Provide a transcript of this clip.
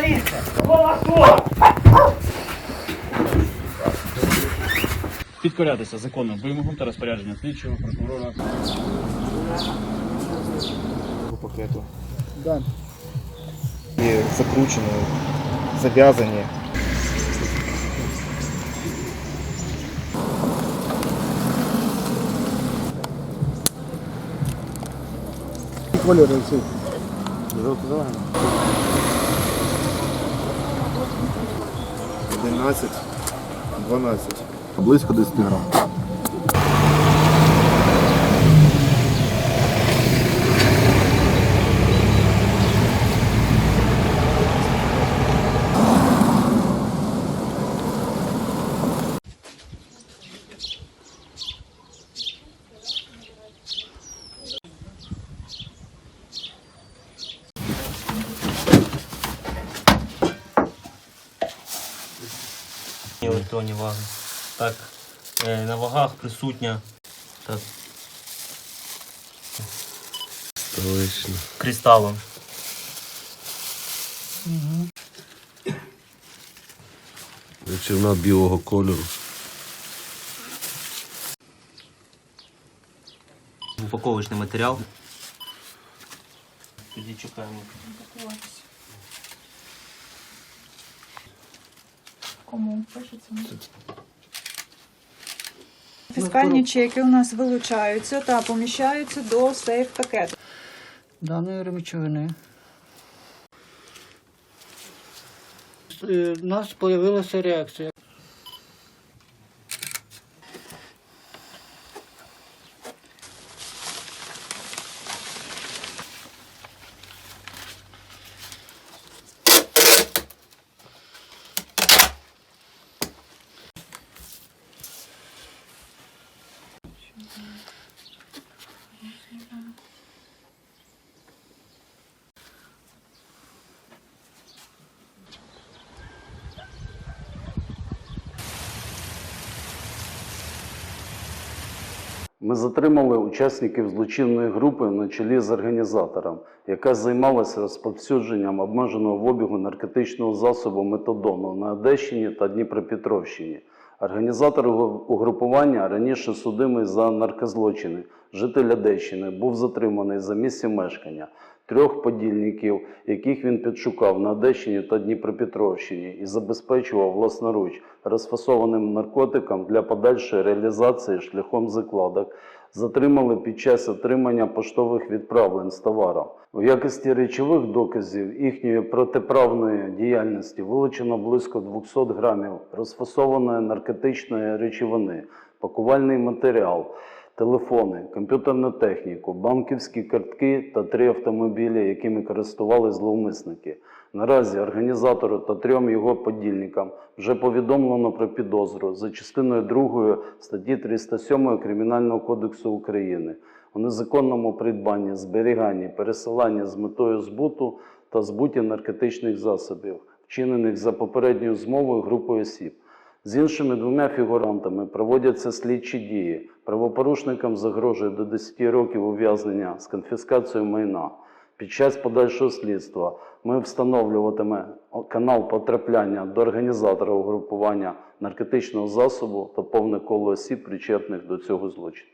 поліція! Волосо! Підкорятися законним вимогам та розпорядженням слідчого прокурора. пакету. Да. І закручені, зав'язані. Кольори ці. Жовто-зелено. 11, 12. Близько 10 грам. Електронні ваги. Так, е, на вагах присутня так, Точно. кристалом. Речовина білого кольору. Упаковочний матеріал. Тоді чекаємо. Кому пишеться? Фіскальні чеки у нас вилучаються та поміщаються до сейф пакету. Даної речовини. Е, У нас з'явилася реакція. Ми затримали учасників злочинної групи на чолі з організатором, яка займалася розповсюдженням обмеженого в обігу наркотичного засобу метадону на Одещині та Дніпропетровщині. Організатор угрупування раніше судимий за наркозлочини, житель Одещини, був затриманий за місцем мешкання. Трьох подільників, яких він підшукав на Одещині та Дніпропетровщині і забезпечував власноруч розфасованим наркотиком для подальшої реалізації шляхом закладок, затримали під час отримання поштових відправлень з товаром. У якості речових доказів їхньої протиправної діяльності вилучено близько 200 грамів розфасованої наркотичної речовини, пакувальний матеріал, телефони, комп'ютерну техніку, банківські картки та три автомобілі, якими користували зловмисники. Наразі організатору та трьом його подільникам вже повідомлено про підозру за частиною 2 статті 307 Кримінального кодексу України у незаконному придбанні, зберіганні, пересиланні з метою збуту та збуті наркотичних засобів, вчинених за попередньою змовою групою осіб. З іншими двома фігурантами проводяться слідчі дії. Правопорушникам загрожує до 10 років ув'язнення з конфіскацією майна. Під час подальшого слідства ми встановлюватиме канал потрапляння до організатора угрупування наркотичного засобу та повне коло осіб, причетних до цього злочину.